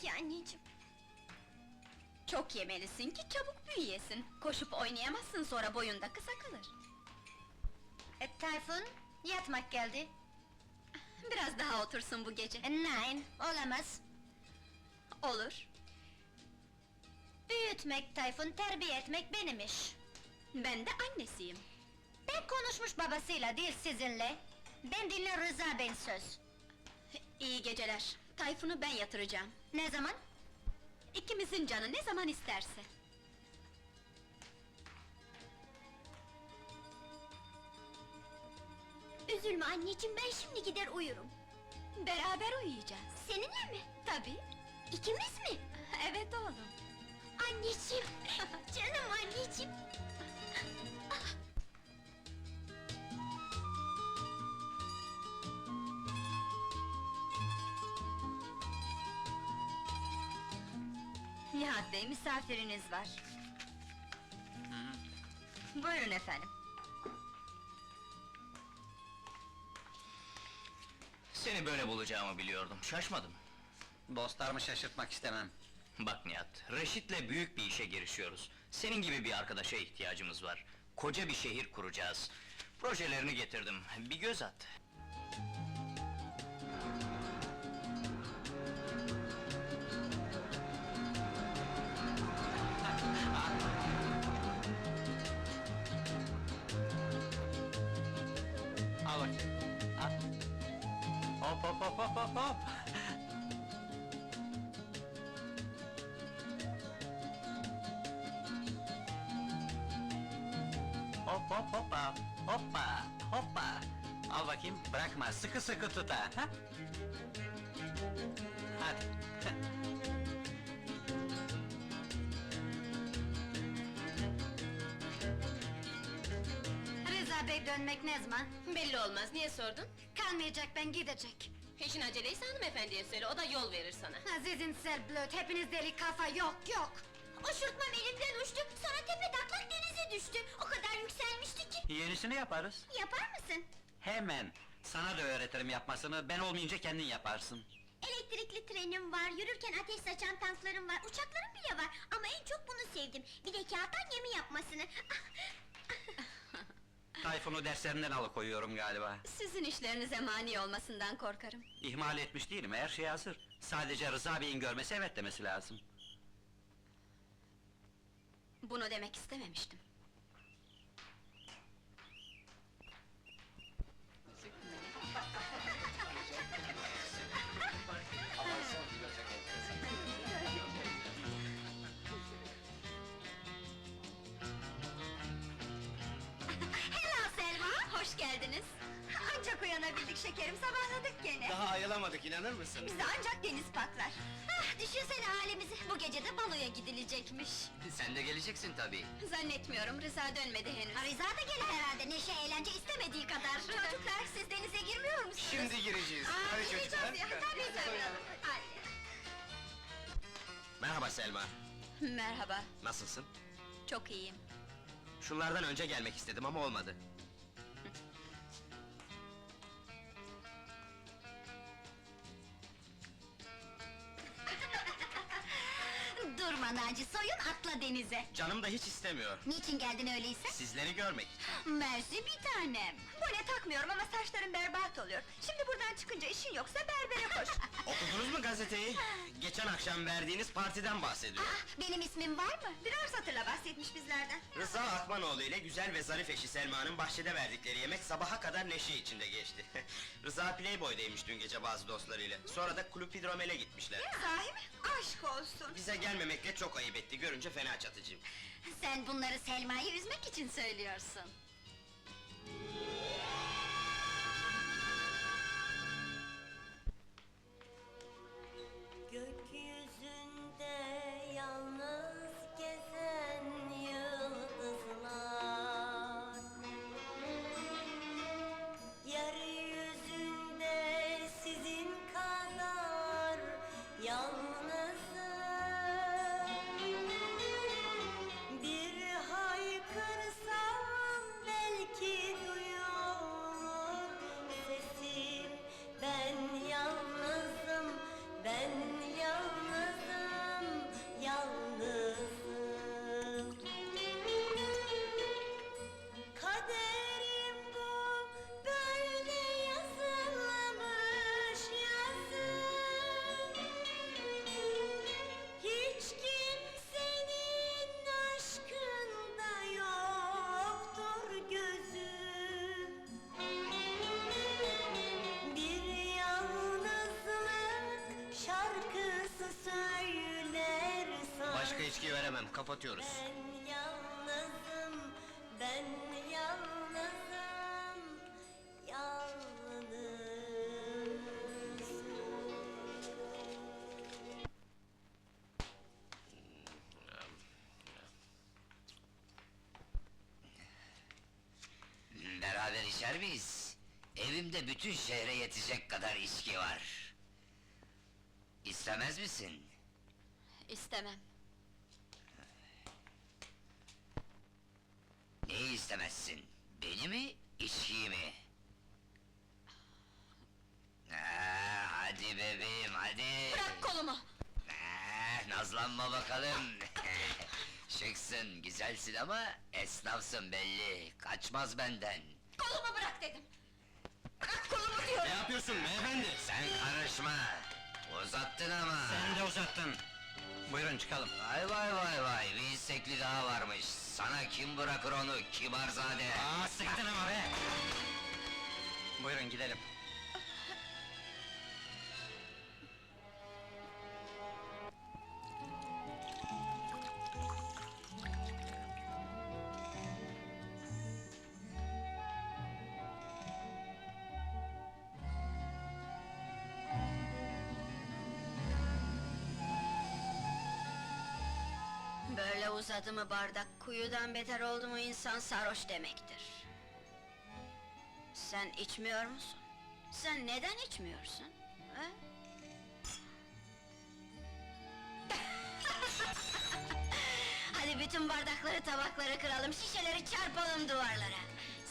Peki anneciğim. Çok yemelisin ki çabuk büyüyesin. Koşup oynayamazsın sonra boyunda kısa kalır. E, Tayfun, yatmak geldi. Biraz daha otursun bu gece. E, nein, olamaz. Olur. Büyütmek Tayfun, terbiye etmek benim iş. Ben de annesiyim. Ben konuşmuş babasıyla değil sizinle. Ben dinle Rıza Bey söz. İyi geceler. Tayfun'u ben yatıracağım. Ne zaman? İkimizin canı ne zaman isterse. Üzülme anneciğim, ben şimdi gider uyurum. Beraber uyuyacağız. Seninle mi? Tabii. İkimiz mi? Evet oğlum. Anneciğim, canım anneciğim. Bey, misafiriniz var. Buyurun efendim. Seni böyle bulacağımı biliyordum, şaşmadım. Dostlarımı şaşırtmak istemem. Bak Nihat, Reşit'le büyük bir işe girişiyoruz. Senin gibi bir arkadaşa ihtiyacımız var. Koca bir şehir kuracağız. Projelerini getirdim, bir göz at. Hop hop hop hop hop hop. Hop hop hoppa, hoppa, hoppa. Al bakayım, bırakma, sıkı sıkı tut ha. ha? Hadi. Rıza Bey dönmek ne zaman? Belli olmaz, niye sordun? Kalmayacak, ben gidecek. Peşin aceleyse hanımefendiye söyle, o da yol verir sana. Azizin Serblöt, hepiniz deli kafa, yok yok! Uçurtmam elimden uçtu, sonra tepe taklak denize düştü. O kadar yükselmişti ki. Yenisini yaparız. Yapar mısın? Hemen. Sana da öğretirim yapmasını, ben olmayınca kendin yaparsın. Elektrikli trenim var, yürürken ateş saçan tanklarım var, uçaklarım bile var. Ama en çok bunu sevdim. Bir de kağıttan gemi yapmasını. Tayfun'u derslerinden alıkoyuyorum galiba. Sizin işlerinize mani olmasından korkarım. İhmal etmiş değilim, her şey hazır. Sadece Rıza Bey'in görmesi evet demesi lazım. Bunu demek istememiştim. Şekerim, sabahladık gene. Daha ayılamadık, inanır mısın? Bizi ancak deniz paklar. Ah, düşünsene halimizi, bu gece de baloya gidilecekmiş. Sen de geleceksin tabii. Zannetmiyorum, Rıza dönmedi henüz. Rıza da gelir herhalde, neşe eğlence istemediği kadar. Çocuklar, siz denize girmiyor musunuz? Şimdi gireceğiz. Aa, Hadi gireceğiz çocuklar. ya, tabii tabii. Hadi. Merhaba Selma, Merhaba, nasılsın? çok iyiyim. Şunlardan önce gelmek istedim ama olmadı. Naci, soyun atla denize. Canım da hiç istemiyor. Niçin geldin öyleyse? Sizleri görmek. Mersi bir tanem. Ne takmıyorum ama saçlarım berbat oluyor. Şimdi buradan çıkınca işin yoksa berbere koş. Okudunuz mu gazeteyi? Geçen akşam verdiğiniz partiden bahsediyor. ah, benim ismim var mı? Biraz hatırla bahsetmiş bizlerden. Rıza Akmanoğlu ile güzel ve zarif eşi Selma'nın bahçede verdikleri yemek sabaha kadar neşe içinde geçti. Rıza Playboy'daymış dün gece bazı dostlarıyla. Sonra da kulüp hidromele gitmişler. Sahi mi? Aşk olsun. Bize gelmemekle çok ayıp etti, görünce fena çatıcıyım. Sen bunları Selma'yı üzmek için söylüyorsun. İçki veremem, kapatıyoruz. Ben yalnızım, ben yalnızım, yalnızım. Beraber içer miyiz? Evimde bütün şehre yetecek kadar içki var. İstemez misin? İstemem. Neyi istemezsin? Beni mi, içkiyi mi? Ha, hadi bebeğim, hadi! Bırak kolumu! Ha, nazlanma bakalım! Şıksın, güzelsin ama esnafsın belli, kaçmaz benden. Kolumu bırak dedim! Bırak kolumu diyorum! Ne yapıyorsun beyefendi? Sen karışma! Uzattın ama! Sen de uzattın. Buyurun çıkalım. Vay vay vay vay, bir istekli daha varmış. Sana kim bırakır onu, kibarzade? Aa sıktın ama be! Buyurun gidelim. Böyle uzadı mı bardak, kuyudan beter oldu mu insan sarhoş demektir. Sen içmiyor musun? Sen neden içmiyorsun? ha? Hadi bütün bardakları, tabakları kıralım, şişeleri çarpalım duvarlara.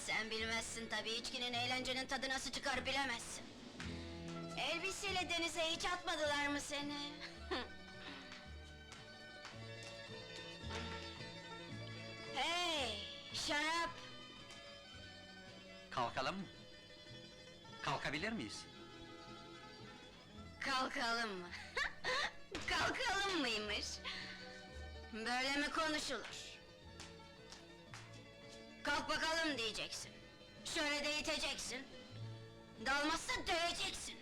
Sen bilmezsin tabii, içkinin, eğlencenin tadı nasıl çıkar bilemezsin. Elbiseyle denize hiç atmadılar mı seni? hey, şarap! Kalkalım mı? Kalkabilir miyiz? Kalkalım mı? Kalkalım mıymış? Böyle mi konuşulur? Kalk bakalım diyeceksin. Şöyle de iteceksin. Dalmazsa döveceksin.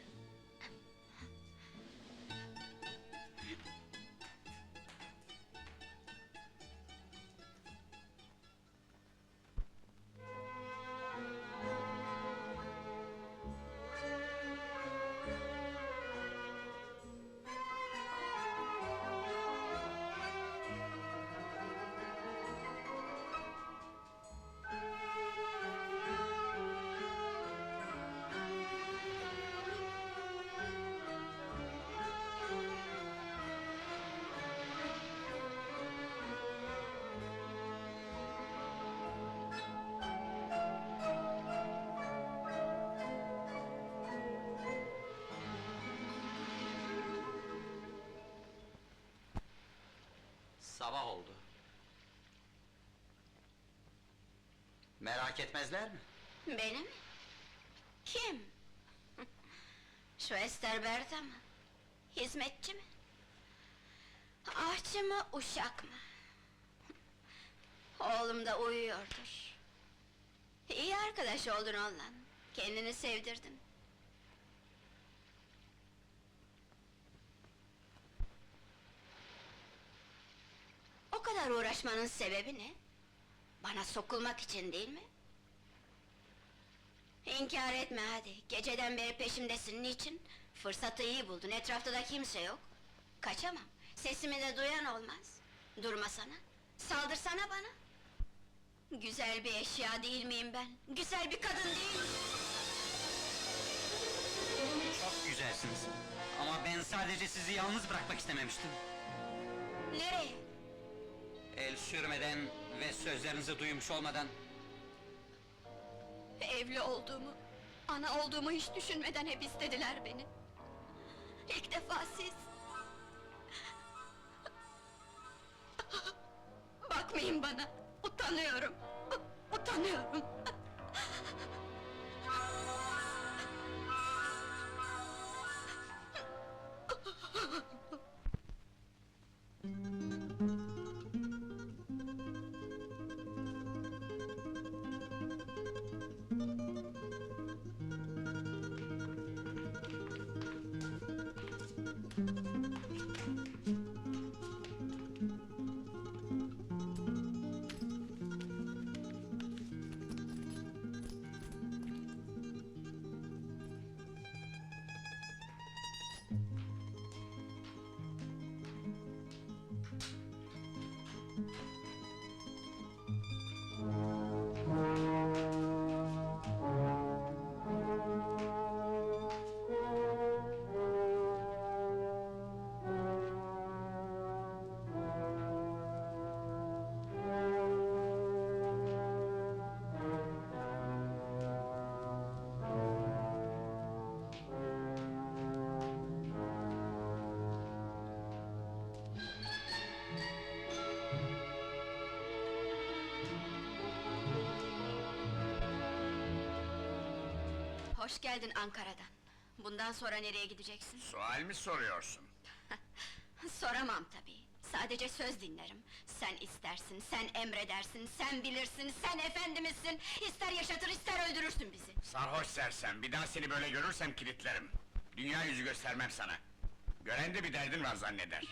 Sabah oldu. Merak etmezler mi? Beni mi? Kim? Şu Ester Berta mı? Hizmetçi mi? Ahçı mı, uşak mı? Oğlum da uyuyordur. İyi arkadaş oldun onunla. Kendini sevdirdin. O kadar uğraşmanın sebebi ne? Bana sokulmak için değil mi? İnkar etme hadi, geceden beri peşimdesin, niçin? Fırsatı iyi buldun, etrafta da kimse yok. Kaçamam, sesimi de duyan olmaz. Durmasana, saldırsana bana. Güzel bir eşya değil miyim ben? Güzel bir kadın değil miyim? Çok güzelsiniz. Ama ben sadece sizi yalnız bırakmak istememiştim. Nereye? El sürmeden ve sözlerinizi duymuş olmadan... Evli olduğumu, ana olduğumu hiç düşünmeden hep istediler beni. İlk defa siz... Bakmayın bana, utanıyorum, utanıyorum. Hoş geldin Ankara'dan. Bundan sonra nereye gideceksin? Sual mi soruyorsun? Soramam tabii. Sadece söz dinlerim. Sen istersin, sen emredersin, sen bilirsin, sen efendimizsin. İster yaşatır, ister öldürürsün bizi. Sarhoş sersem, bir daha seni böyle görürsem kilitlerim. Dünya yüzü göstermem sana. Gören de bir derdin var zanneder.